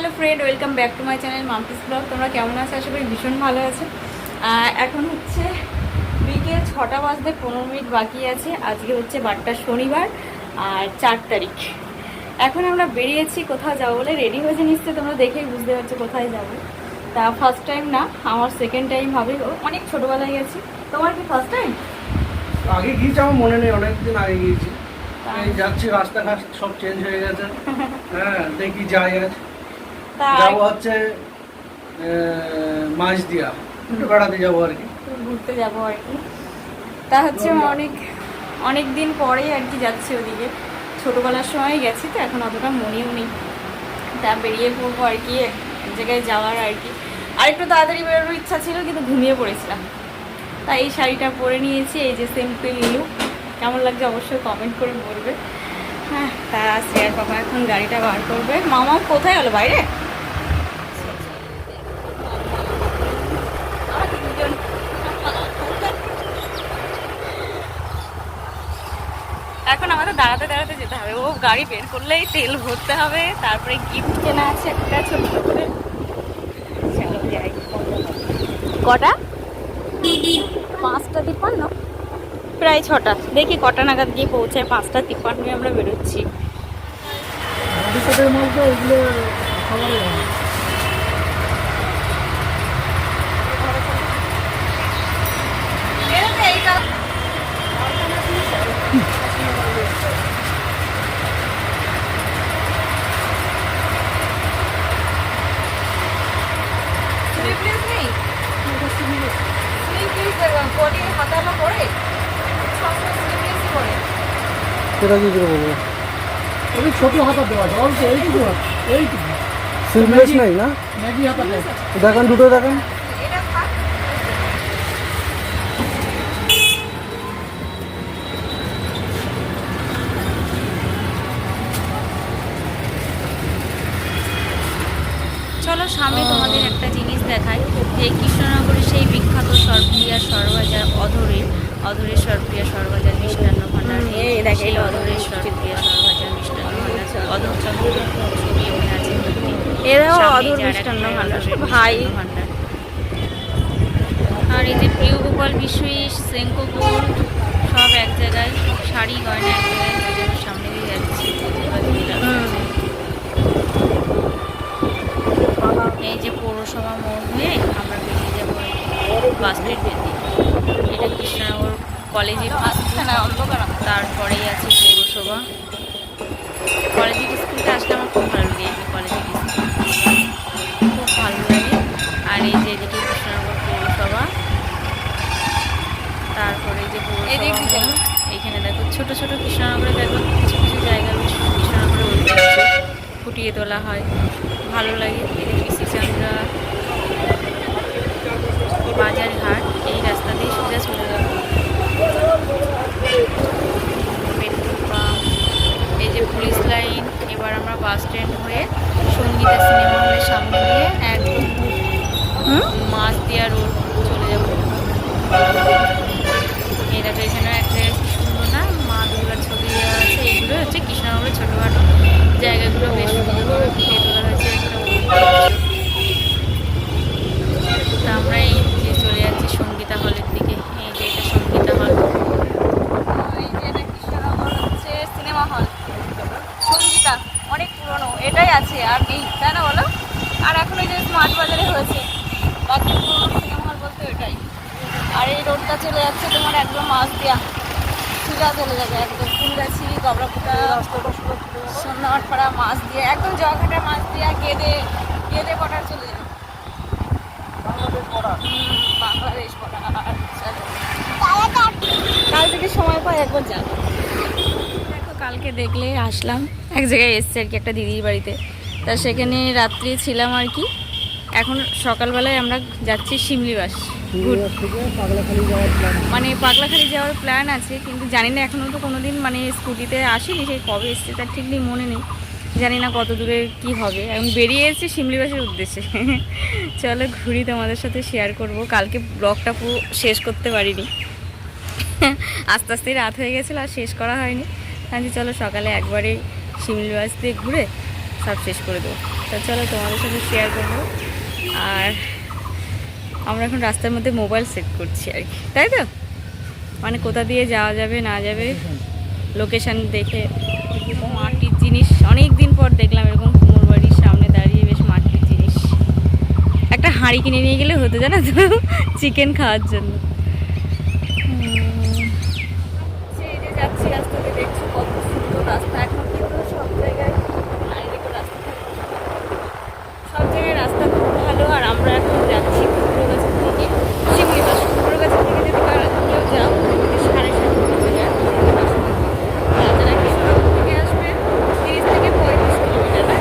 Hello friend welcome back to my channel Mampi's vlog. তোমরা কেমন আছো? আশা করি ভীষণ ভালো আছো। এখন হচ্ছে বিকেল ছটা বাজতে পনেরো মিনিট বাকি আছে। আজকে হচ্ছে বারটা শনিবার আর চার তারিখ। এখন আমরা বেরিয়েছি কোথাও যাব বলে। রেডি হয়েছে নিশ্চয়ই? তোমরা দেখেই বুঝতে পারছ কোথায় যাব। তা ফার্স্ট টাইম না আমার সেকেন্ড টাইম হবে। অনেক ছোটোবেলায় গেছি। তোমার কি ফার্স্ট টাইম আগে গিয়েছি আমার মনে নেই। অনেকদিন আগে গিয়েছি? যাচ্ছি রাস্তাঘাট সব চেঞ্জ হয়ে গেছে। হ্যাঁ দেখি যাই তা যাব হচ্ছে মাছ দিয়া। একটু বেড়াতে যাব আর কি। ঘুরতে যাব আর কি। তা হচ্ছে অনেক অনেক দিন পরে আর কি যাচ্ছি ওদিকে। ছোটোবেলার সময় গেছি তো এখন অতটা মনেও নেই। তা বেরিয়ে পড়ব আর কি এক জায়গায় যাওয়ার আর কি। আর একটু তাড়াতাড়ি বেরোনোর ইচ্ছা ছিল কিন্তু ঘুমিয়ে পড়েছিলাম। তা এই শাড়িটা পরে নিয়েছি এই যে সিম্পল লুক কেমন লাগছে অবশ্যই কমেন্ট করে বলবে। হ্যাঁ তা শ্রেয়ার পাপা এখন গাড়িটা বার করবে। মামা কোথায় হলো বাইরে? আমাদের দাঁড়াতে দাঁড়াতে যেতে হবে। ও গাড়ি বের করলেই তেল ভরতে হবে, তারপরে গিফট কেনা আছে একটা ছোট্ট করে। কটা? পাঁচটা তিপ্পান্ন? প্রায় ছটা। দেখি কটা নাগাদ গিয়ে পৌঁছায় পাঁচটা তিপ্পান্নই আমরা বেরোচ্ছি। ভবিষ্যতের মধ্যে সেটা কি করে বলব? ওই ছোট হাতা দেওয়া আছে। অল্প এইটুকু এইটুকু সিমলেস নেই না? ম্যাগি হাতা দেখান দুটো দেখান। চলো সামনে তোমাদের একটা জিনিস দেখাই। যে কৃষ্ণনগরের সেই বিখ্যাত সরপ্রিয়া সরবাজার অধরের অধরের সরপ্রিয়া সরবাজার মিষ্টান্ন ভাণ্ডার এই সেই অধরের সরপ্রিয়া সরবাজার মিষ্টান্ন ভাণ্ডার অধর চন্দ্র ছবি আছে এরাও অধর মিষ্টান্ন ভাণ্ডার। ভাই। ভান্ডার ভাণ্ডার। আর এই যে প্রিয় গোপাল বিশ্বাস সেঙ্কো গোল্ড সব এক জায়গায় শাড়ি গয়না এক জায়গায় ওই জন্য সামনে দিয়ে যাচ্ছি এবার দিয়ে রাখছি। এই যে পৌরসভা মোড় হয়ে আমরা বেরিয়ে যাব বাস স্ট্যান্ডের দিকে এটা কৃষ্ণনগর বাজারে বাকি সিনেমা হল বলতে ওটাই আর এই রোডটা চলে যাচ্ছে তোমার একদম মাছ দিয়া। সোজা চলে যাবে একদম। ফুলগাছি গবরাপুটা সোনারপাড়া মাছ দিয়ে। একদম জগাঘাটা মাছ দিয়া গেদে গেদে পটার চলে যাবে। বাংলাদেশ পটার। কাল থেকে সময় পাই একবার যাব। কালকে দেখলে আসলাম। এক জায়গায় এসছে আর কি, একটা দিদির বাড়িতে। তা সেখানে রাত্রি ছিলাম আর কি। এখন সকালবেলায় আমরা যাচ্ছি শিমলিবাস মানে পাগলাখালি যাওয়ার প্ল্যান আছে, কিন্তু জানি না এখনও তো কোনো দিন মানে স্কুটিতে আসিনি, সেই কবে এসছে তার ঠিক নেই, মনে নেই। জানি না কত দূরে কি হবে। এখন বেরিয়ে এসেছি শিমলিবাসের উদ্দেশ্যে। চলো ঘুরি তোমাদের সাথে শেয়ার করব। কালকে ব্লগটা পুরো শেষ করতে পারিনি। আস্তে আস্তে রাত হয়ে গেছিল, আর শেষ করা হয়নি। আমি চলো সকালে একবারে শিমলিবাস দিয়ে ঘুরে সব শেষ করে দেবো। তা চলো তোমাদের সাথে শেয়ার করব। আর আমরা এখন রাস্তার মধ্যে মোবাইল সেট করছি আর কি। তাই তো? মানে কোথা দিয়ে যাওয়া যাবে, না যাবে? লোকেশান দেখে মাটির জিনিস অনেক দিন পর দেখলাম এরকম কুমোর বাড়ির সামনে দাঁড়িয়ে বেশ মাটির জিনিস। একটা হাঁড়ি কিনে নিয়ে গেলে হতো জানো তো? চিকেন খাওয়ার জন্য উম, সেই যে যাচ্ছি রাস্তাতে দেখছি কত সুন্দর রাস্তা এখন কিন্তু সব জায়গায় আর এদিকে রাস্তা সব জায়গায় রাস্তা খুব ভালো আর আমরা এখন যাচ্ছি কুমড়োগাছের দিকে শিমলি বাস কুমড়োগাছের দিকে যদি কারো- কেউ যাও তাহলে সাড়ে সাতটা বেজে যায় আর যারা কৃষ্ণনগর থেকে আসবে তিরিশ থেকে পঁয়ত্রিশ কিলোমিটার না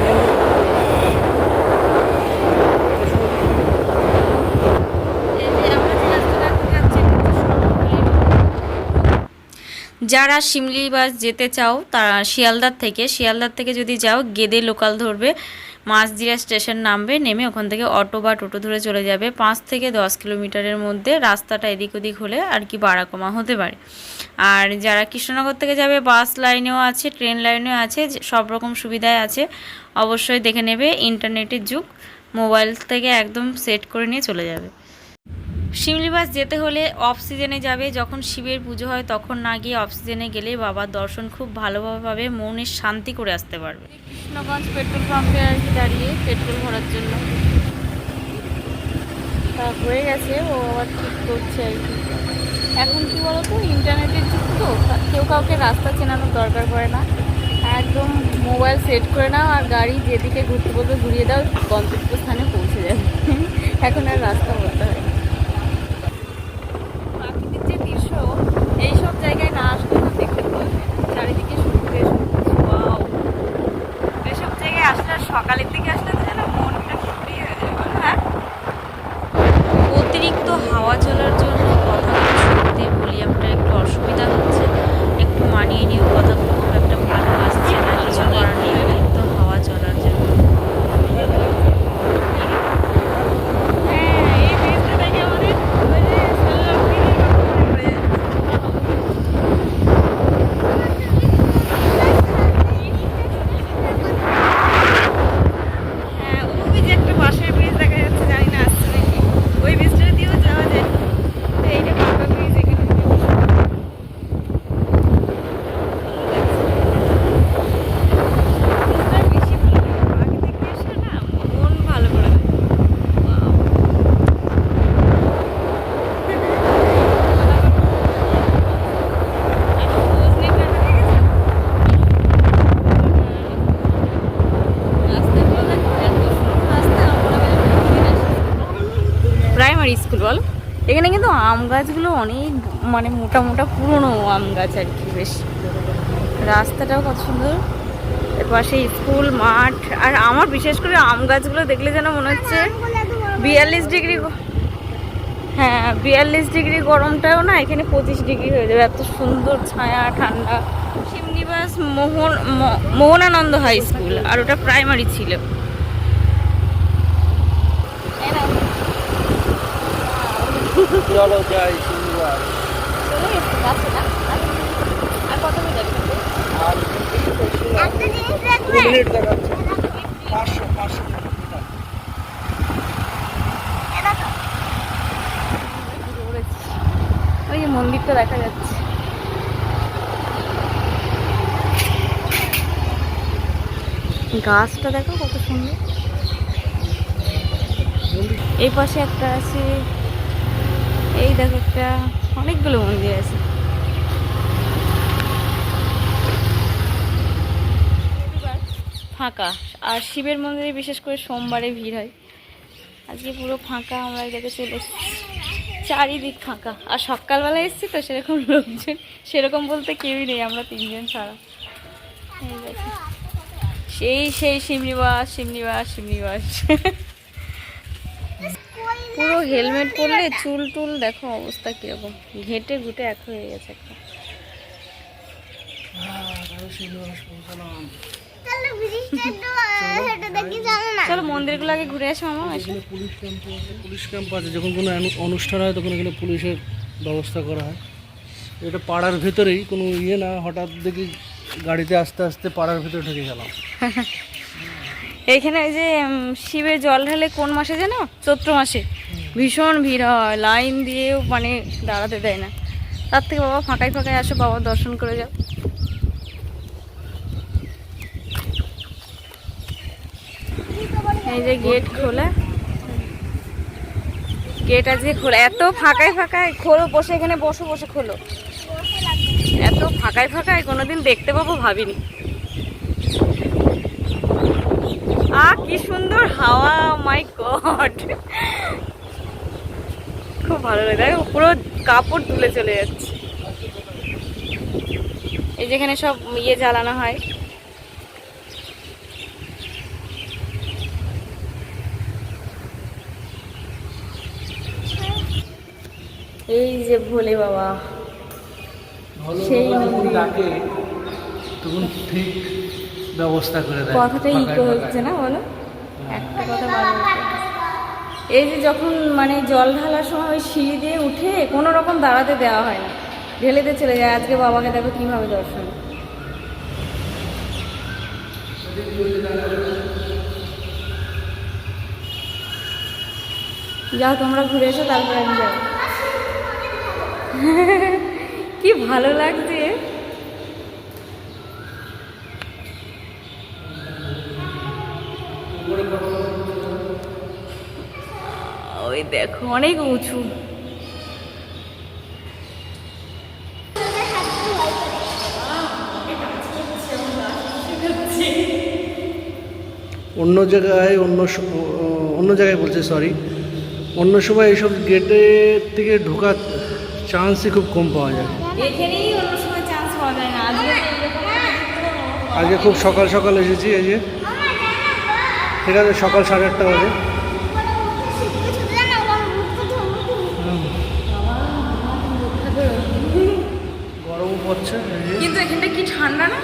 এই যে আমরা যে রাস্তাটা এখন যাচ্ছি এটা হচ্ছে শরৎমল্লিক। যারা শিমলি বাস যেতে চাও, তারা শিয়ালদার থেকে শিয়ালদার থেকে যদি যাও, গেদে লোকাল ধরবে। মাঝদিরা স্টেশন নামবে, নেমে ওখান থেকে অটো বা টোটো ধরে চলে যাবে। পাঁচ থেকে দশ কিলোমিটারের মধ্যে রাস্তাটা এদিক ওদিক হলে আর কি বাড়া কমা হতে পারে। আর যারা কৃষ্ণনগর থেকে যাবে, বাস লাইনেও আছে, ট্রেন লাইনেও আছে সব রকম সুবিধায় আছে, অবশ্যই দেখে নেবে। ইন্টারনেটের যুগ, মোবাইল থেকে একদম সেট করে নিয়ে চলে যাবে। শিমলিবাস যেতে হলে অফ সিজনে যাবে। যখন শিবের পুজো হয়, তখন না গিয়ে অফ সিজনে গেলে বাবার দর্শন খুব ভালোভাবে পাবে মনের শান্তি করে আসতে পারবে। কৃষ্ণগঞ্জ পেট্রোল পাম্পে আর কি দাঁড়িয়ে পেট্রোল ভরার জন্য। হয়ে গেছে, ও আবার ঠিক করছে আর কি। এখন কি বলতো ইন্টারনেটের যুগ তো কেউ কাউকে রাস্তা চেনানোর দরকার পড়ে না। একদম মোবাইল সেট করে নাও আর গাড়ি যেদিকে ঘুরতে বলবে, ঘুরিয়ে দাও গন্তব্য স্থানে পৌঁছে যাবে। এখন আর রাস্তা বলতে হয় না প্রাকৃতিক যে দৃশ্য এইসব জায়গায় না আসলে না দেখতে পাবে চারিদিকে ওয়াও। এসব জায়গায় আসলে আর সকালের দিকে আসলে তো যেন মনটা ফ্রি হয়ে যাবে হ্যাঁ? অতিরিক্ত হাওয়া চলার জন্য কথাগুলো শুনতে ভলিউমটা একটু অসুবিধা হচ্ছে একটু মানিয়ে নিও। কথা খুব একটা ভালো আসছে না কিছু করার নেই অতিরিক্ত হাওয়া চলার জন্য হ্যাঁ এই ব্রিজটা দেখে আমাদের ওই যে সোল্লার ব্রিজের কথা মনে পড়ে যাচ্ছে। হ্যাঁ ওই যে একটা বাঁশের ব্রিজ দেখা যাচ্ছে জানি না আসছে নাকি ওই ব্রিজটা দিয়েও যাওয়া যায় তো এইটা পাকা ব্রিজ এখানে ব্রিজটা বেশি ভালো লাগে প্রাকৃতিক দৃশ্য না মন ভালো করে দেয় Wow. প্রাইমারি স্কুল বল এখানে কিন্তু আম গাছগুলো অনেক মানে মোটা মোটা পুরনো আম গাছ আর কি, বেশ। রাস্তাটাও কত সুন্দর। পাশে স্কুল, মাঠ, আর আমার বিশেষ করে আম গাছগুলো দেখলে যেন মনে হচ্ছে বিয়াল্লিশ ডিগ্রি হ্যাঁ বিয়াল্লিশ ডিগ্রি গরমটাও না এখানে পঁচিশ ডিগ্রি হয়ে যাবে। এত সুন্দর ছায়া, ঠান্ডা। শিমনিবাস মোহন মোহনানন্দ হাই স্কুল, আর ওটা প্রাইমারি ছিল। চলো যাই মিনিট পাঁচশো পাঁচশো ওই যে মন্দিরটা দেখা যাচ্ছে। গাছটা দেখো কত সুন্দর। এই পাশে একটা আছে এই দেখো একটা অনেকগুলো মন্দির আছে। ফাঁকা। আর শিবের মন্দিরে বিশেষ করে সোমবারে ভিড় হয়। আজকে পুরো ফাঁকা, আমরা দেখে চলে চারিদিক ফাঁকা। আর সকালবেলা এসেছি তো সেরকম লোকজন, সেরকম বলতে কেউই নেই, আমরা তিনজন ছাড়া। সেই সেই শিমনিবাস শিমনিবাস শিমনিবাস পুরো হেলমেট পরলে চুল টুল দেখো অবস্থা কীরকম। ঘেটে ঘুটে এক হয়ে গেছে একটা। চলো মন্দিরগুলো আগে ঘুরে আসো মামা এখানে পুলিশ ক্যাম্প পুলিশ ক্যাম্প আছে। যখন কোনো অনুষ্ঠান হয় তখন এখানে পুলিশের ব্যবস্থা করা হয়। এটা পাড়ার ভেতরেই কোনো ইয়ে না হঠাৎ দেখি গাড়িতে আস্তে আস্তে পাড়ার ভেতরে ঢুকে গেলাম। এখানে যে শিবের জল ঢালে কোন মাসে জানো চৈত্র মাসে। ভীষণ ভিড় হয়, লাইন দিয়েও মানে দাঁড়াতে দেয় না। তার থেকে বাবা ফাঁকায় ফাঁকায় আসো, বাবা দর্শন করে যাও। এই যে গেট খোলা। গেট আজকে খোলা। এত ফাঁকায় ফাঁকায় খোলো, বসে এখানে বসো, বসে খোলো। এত ফাঁকায় ফাঁকায় কোনোদিন দেখতে পাবো, ভাবিনি। কি সুন্দর হাওয়া মাই গড খুব ভালো লাগে। দেখো পুরো কাপড় তুলে চলে যাচ্ছে। এই যেখানে সব ইয়ে জ্বালানো হয়। এই যে ভোলে বাবা। সেই। ডাকে তখন ঠিক ব্যবস্থা করে দেয়। কথাটা ইকো হচ্ছে না বলো? একটা কথা এই যে যখন মানে জল ঢালার সময় ওই সিঁড়ি দিয়ে উঠে কোনো রকম দাঁড়াতে দেওয়া হয় না। ঢেলেতে চলে যায়। আজকে বাবাকে দেখো কীভাবে দর্শন। যাও তোমরা ঘুরে এসো তারপরে আমি যাব। কি ভালো লাগছে। ওই দেখো অনেক উঁচু। অন্য জায়গায় অন্য অন্য জায়গায় বলছে সরি অন্য সময় এইসব গেটের থেকে ঢোকার চান্সই খুব কম পাওয়া যায়। আজকে খুব সকাল সকাল এসেছি এই যে। ঠিক আছে সকাল সাড়ে আটটা বাজে। গরমও পড়ছে কিন্তু এখানটা কি ঠান্ডা না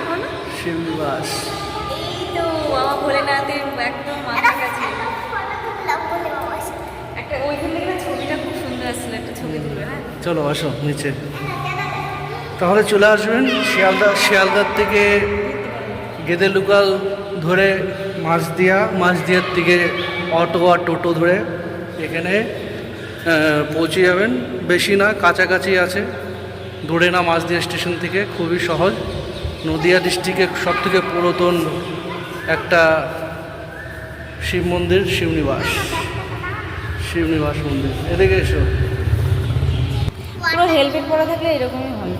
এই তো বাবা ভোলেনাথের একদম মাথার কাছে একটা ওইখান থেকে ছবিটা খুব সুন্দর আসছিল একটা ছবি হ্যাঁ? চলো আসো নিচে। তাহলে চলে আসবেন শিয়ালদা শিয়ালদার থেকে গেদে লুকাল ধরে মাছদিয়া মাছদিয়ার থেকে অটো আর টোটো ধরে এখানে পৌঁছে যাবেন। বেশি না কাছাকাছি আছে। দূরে না মাছদিয়া স্টেশন থেকে খুবই সহজ। নদিয়া ডিস্ট্রিক্টের সব থেকে পুরাতন একটা শিব মন্দির শিবনিবাস। শিবনিবাস মন্দির। এদিকে এসো। পুরো হেলমেট পরা থাকলে এরকমই হয়।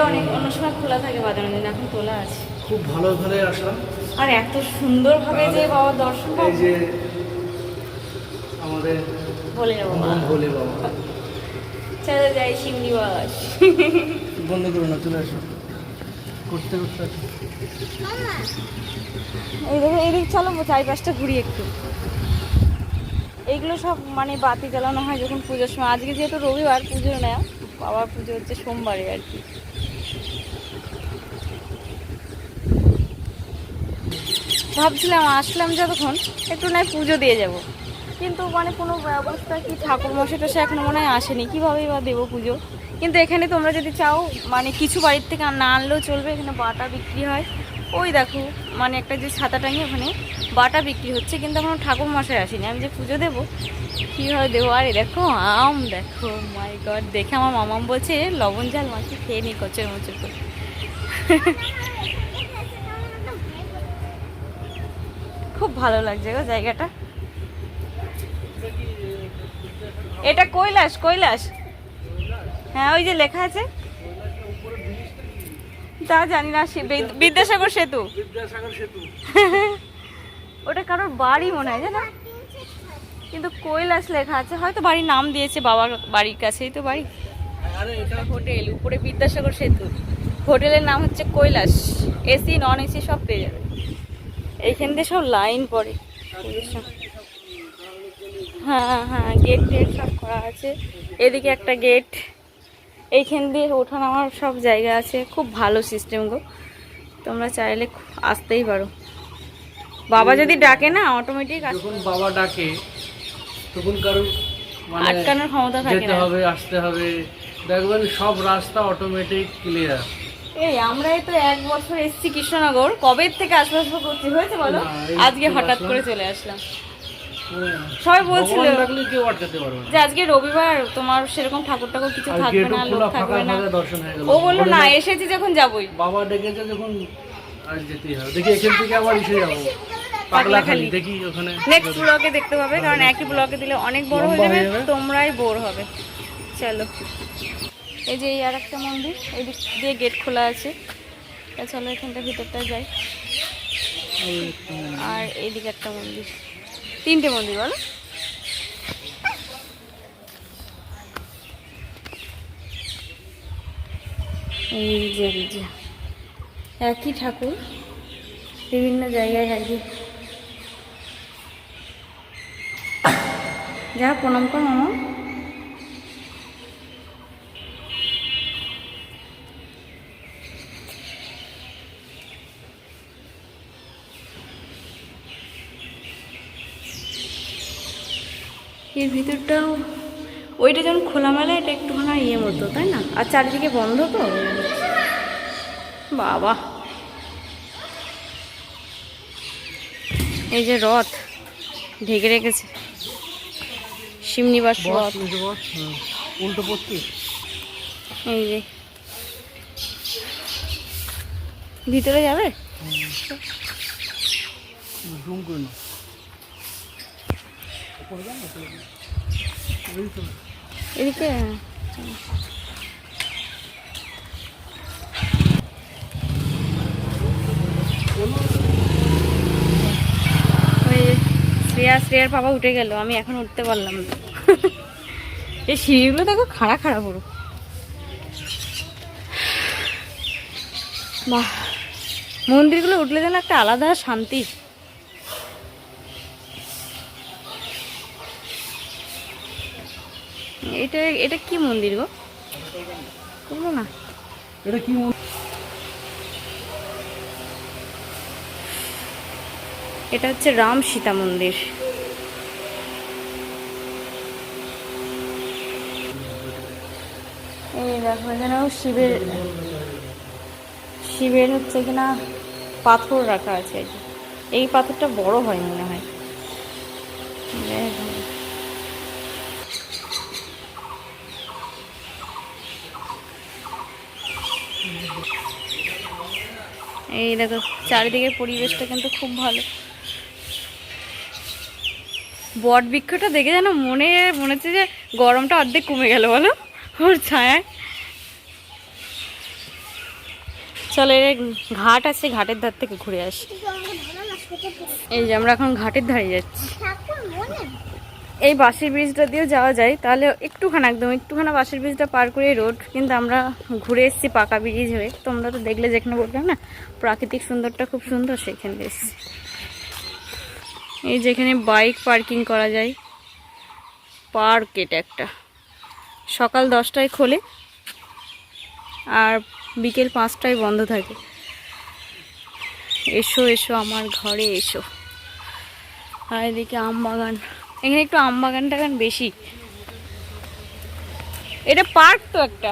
এটা অনেক অন্য সময় খোলা থাকে বাজানোর জন্য এখন তোলা আছে। খুব ভালো ভাবে আসলাম। আর এত সুন্দরভাবে যে বাবা দর্শন এই যে আমাদের বলে মন ভোলে বাবা। চলো যাই শিমনিবাস বন্ধ করো না চলে আসো। করতে করতে আসো। এই দেখো এইদিক চলো চারিপাশটা ঘুরি একটু। এইগুলো সব মানে বাতি জ্বালানো হয় যখন পুজোর সময়। আজকে যেহেতু রবিবার পুজো না বাবার পুজো হচ্ছে সোমবারে আর কি। ভাবছিলাম, আসলাম যতক্ষণ, একটু নয় পুজো দিয়ে যাব। কিন্তু মানে কোনো ব্যবস্থা কি ঠাকুর মশাই টসে এখনও মনে হয় আসেনি। কীভাবেই বা দেবো পুজো? কিন্তু এখানে তোমরা যদি চাও মানে কিছু বাড়ির থেকে না আনলেও চলবে, এখানে বাটা বিক্রি হয়। ওই দেখো মানে একটা যে ছাতা টাঙিয়ে ওখানে বাটা বিক্রি হচ্ছে, কিন্তু এখনও ঠাকুর মশাই আসেনি। আমি যে পুজো দেবো, কীভাবে দেবো? আরে দেখো, আম দেখো মাই গড দেখে আমার মামাম বলছে লবণ ঝাল মাছি খেয়ে নি, কচর মচর করে। খুব ভালো লাগছে গো জায়গাটা। এটা কৈলাস কৈলাস। হ্যাঁ ওই যে লেখা আছে। তা জানি না বিদ্যাসাগর সেতু। বিদ্যাসাগর সেতু। ওটা কারোর বাড়ি মনে হয় জানো? কিন্তু কৈলাস লেখা আছে হয়তো বাড়ির নাম দিয়েছে বাবার বাড়ির কাছেই তো বাড়ি। আরে এটা হোটেল উপরে বিদ্যাসাগর সেতু। হোটেলের নাম হচ্ছে কৈলাস। এসি নন এসি সব পেয়ে যাবে। এইখান দিয়ে সব লাইন পড়ে। হ্যাঁ হ্যাঁ গেট টেট সব করা আছে। এদিকে একটা গেট এইখান দিয়ে ওঠানো আমার সব জায়গা আছে। খুব ভালো সিস্টেম গো। তোমরা চাইলে আসতেই পারো। বাবা যদি ডাকে না অটোমেটিক যখন বাবা ডাকে তখন কারও মানে আটকানোর ক্ষমতা থাকে যেতে হবে আসতে হবে। দেখবেন সব রাস্তা অটোমেটিক ক্লিয়ার এই আমরাই তো এক বছর এসেছি কৃষ্ণনগর। কবে থেকে আশপাশ করতে হয়েছে বলো? আজকে হঠাৎ করে চলে আসলাম। সবাই বলছিল যে আজকে রবিবার তোমার সেরকম ঠাকুর ঠাকুর কিছু থাকবে না লোক থাকবে না। হয়ে ও বলল না এসেছি যখন যাবই। বাবা ডেকেছে যখন আর যেতেই হবে। দেখি এখান থেকে আবার এসে যাব। পাগলাখালি। দেখি ওখানে নেক্সট ব্লগে দেখতে পাবে কারণ একই ব্লগে দিলে অনেক বড় হয়ে হয়ে যাবে। তোমরাই বোর হবে। চলো। এই যে এই আর একটা মন্দির, এই দিক দিয়ে গেট খোলা আছে। তা চলো এখানটা ভিতরটা যাই। আর এইদিকে একটা মন্দির। তিনটে মন্দির বলো। এই একই ঠাকুর, বিভিন্ন জায়গায় একই। যা প্রণাম কর, মামা। এর ভিতরটাও ওইটা যেমন খোলামেলা এটা একটুখানি ইয়ে মতো তাই না? আর চারিদিকে বন্ধ তো? বাবা। এই যে রথ ঢেকে রেখেছে। শিমনিবাস বস রথ। নিচে বস হ্যাঁ। উল্টো পড়ছি এই যে। ভিতরে যাবে? করে। এদিকে? শ্রেয়া, শ্রেয়ার বাবা উঠে গেল, আমি এখন উঠতে পারলাম না। এই সিঁড়িগুলো দেখো খাড়া খাড়া পুরো। বাহ। মন্দিরগুলো উঠলে যেন একটা আলাদা শান্তি। এটা এটা কি মন্দির গো? বলো না এটা কি এটা হচ্ছে রাম সীতা মন্দির। এই দেখো এখানেও শিবের শিবের হচ্ছে কিনা পাথর রাখা আছে। এই পাথরটা বড় হয় মনে হয়। যাই এই দেখো, চারিদিকের পরিবেশটা কিন্তু খুব ভালো। বট বৃক্ষটা দেখে যেন মনে মনে হচ্ছে যে গরমটা অর্ধেক কমে গেল, বলো? ওর ছায়ায়। চলো, এর ঘাট আছে, ঘাটের ধার থেকে ঘুরে আসি। এই যে আমরা এখন ঘাটের ধারে যাচ্ছি। এই বাঁশের ব্রিজটা দিয়েও যাওয়া যায়, তাহলে একটুখানি একদম, একটুখানি বাঁশের ব্রিজটা পার করে রোড কিন্তু আমরা ঘুরে এসেছি পাকা ব্রিজ হয়ে। তোমরা তো দেখলে যেখানে বললাম না, প্রাকৃতিক সুন্দরটা খুব সুন্দর সেখানে এসেছি। এই যেখানে বাইক পার্কিং করা যায়। পার্ক এটা একটা। সকাল দশটায় খোলে, আর বিকেল পাঁচটায় বন্ধ থাকে। এসো এসো, আমার ঘরে এসো। আর এদিকে আম বাগান। এখানে একটু আম বাগান টাগান বেশি। এটা পার্ক তো একটা।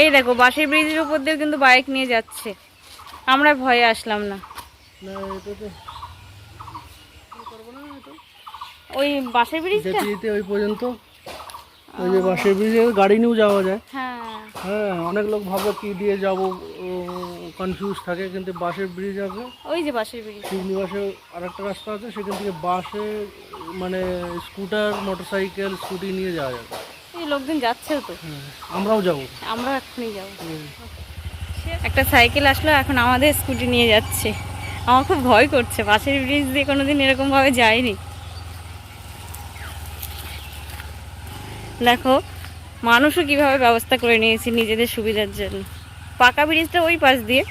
এই দেখো বাঁশের ব্রিজের উপর দিয়েও কিন্তু বাইক নিয়ে যাচ্ছে। আমরা ভয়ে আসলাম না। ওই বাঁশের ব্রিজটা? যেতে যেতে ওই পর্যন্ত। ওই যে বাসের ব্রিজে গাড়ি নিয়েও যাওয়া যায়। হ্যাঁ। হ্যাঁ অনেক লোক ভাবে কি দিয়ে যাব কনফিউজ থাকে কিন্তু বাসের ব্রিজ আছে। ওই যে বাসের ব্রিজ শ্রীনিবাসে আর একটা রাস্তা আছে সেখান থেকে বাসে মানে স্কুটার মোটরসাইকেল স্কুটি নিয়ে যাওয়া যাবে। এই লোকজন যাচ্ছেও তো। হ্যাঁ, আমরাও যাব। আমরা এক্ষুনি যাব। একটা সাইকেল আসলো এখন আমাদের স্কুটি নিয়ে যাচ্ছে। আমার খুব ভয় করছে বাসের ব্রিজ দিয়ে কোনোদিন এরকমভাবে যায়নি দেখো মানুষও কীভাবে ব্যবস্থা করে নিয়েছে নিজেদের সুবিধার জন্য। পাকা ব্রিজটা ওই পাশ দিয়ে।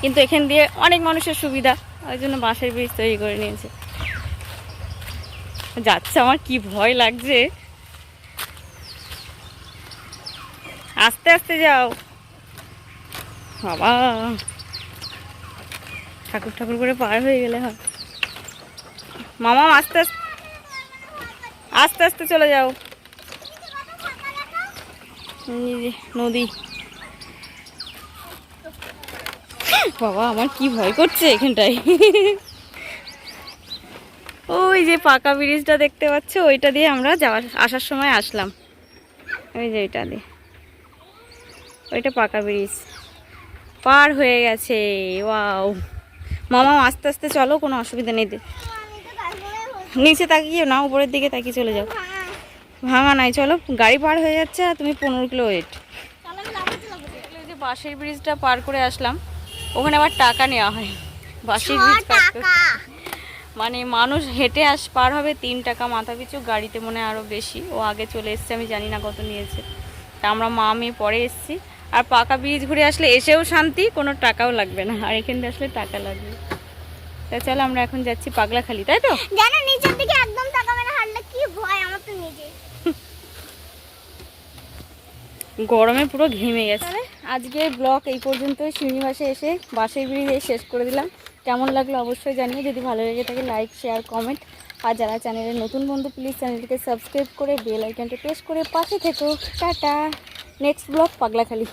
কিন্তু এখান দিয়ে অনেক মানুষের সুবিধা, ওই জন্য বাঁশের ব্রিজ তৈরি করে নিয়েছে। যাচ্ছে, আমার কি ভয় লাগছে। আস্তে আস্তে যাও। বাবা। ঠাকুর ঠাকুর করে পার হয়ে গেলে হয়। মামা, আস্তে আস্তে। আস্তে আস্তে চলে যাও। নদী। বাবা, আমার কি ভয় করছে এখানটায়? ওই যে পাকা ব্রিজটা দেখতে পাচ্ছ, ওইটা দিয়ে আমরা যাওয়ার, আসার সময় আসলাম। ওই যে ওইটা দিয়ে। ওইটা পাকা ব্রিজ। পার হয়ে গেছে, ওয়াও। মামা, আস্তে আস্তে চলো, কোনো অসুবিধা নেই। নিচে তাকিয়ে না উপরের দিকে তাকিয়ে চলে যাও। ভাঙা নাই, চলো, গাড়ি পার হয়ে যাচ্ছে আর তুমি পনেরো কিলো ওয়েট যে বাঁশের ব্রিজটা পার করে আসলাম। ওখানে আবার টাকা নেওয়া হয়। ব্রিজ পার করতে। মানে মানুষ হেঁটে আস পার হবে তিন টাকা মাথা পিছু গাড়িতে মনে হয় আরও বেশি। ও আগে চলে এসছে আমি জানি না কত নিয়েছে। তা আমরা মা মেয়ে পরে এসছি। আর পাকা ব্রিজ ঘুরে আসলে এসেও শান্তি কোনো টাকাও লাগবে না। আর এখান থেকে আসলে টাকা লাগবে। তা চলো আমরা এখন যাচ্ছি পাগলাখালি তাই তো? জানো নিচের দিকে একদম তাকাবে না হাঁটলে কি ভয় আমার তো নিজে গরমে পুরো ঘেমে গেছে। আজকে ব্লগ এই পর্যন্তই। শ্রীনিবাসে এসে বাসের দিয়ে শেষ করে দিলাম। কেমন লাগল অবশ্যই জানিয়ে যদি ভালো লেগে থাকে লাইক শেয়ার কমেন্ট আর যারা চ্যানেলের নতুন বন্ধু প্লিজ চ্যানেলটিকে সাবস্ক্রাইব করে বেল আইকনটা প্রেস করে পাশে থেকো। টাটা! Next vlog Paglakhali.